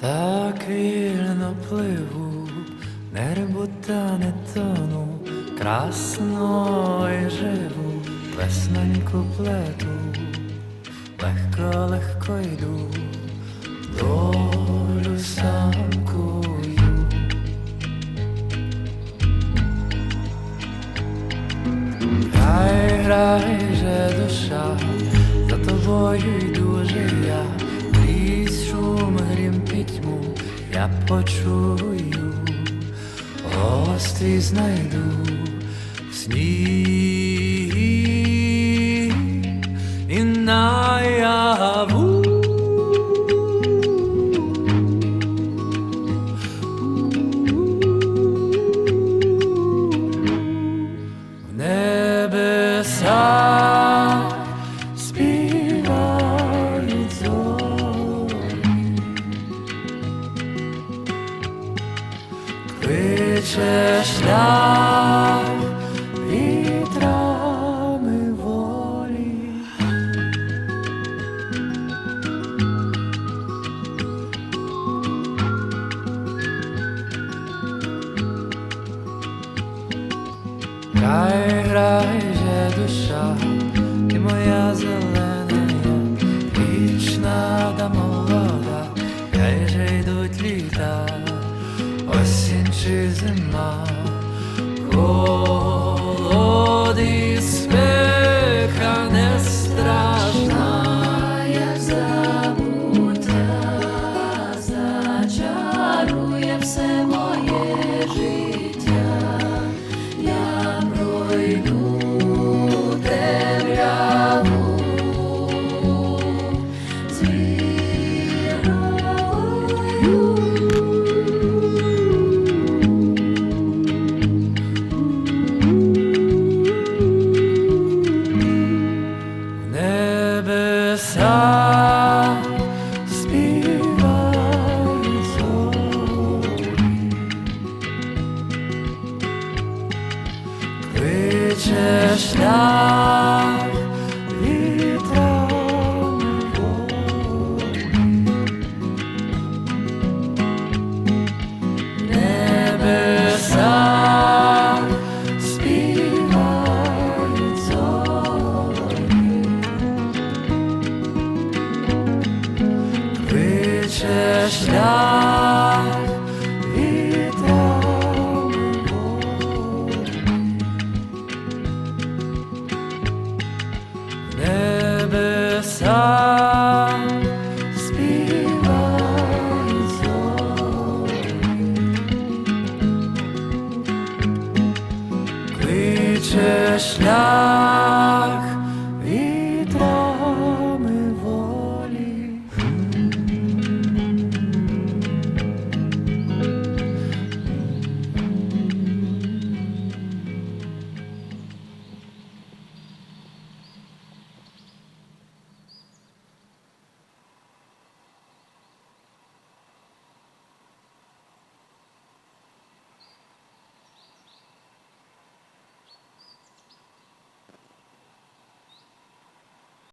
Так вільно пливу, не рибу та не тону, красно і живу, весноньку плету, легко, легко йду, долю самкую. Грай, грай же душа, за тобою йду же я, я почую, голос твій знайду в сні і наяву. В небесах кличе шлях вітрами волі. Грай, грай же душа, ти моя зелена, вічна да чи кличе шлях вітром. Небеса співають зорі. Кличе шлях Tisch.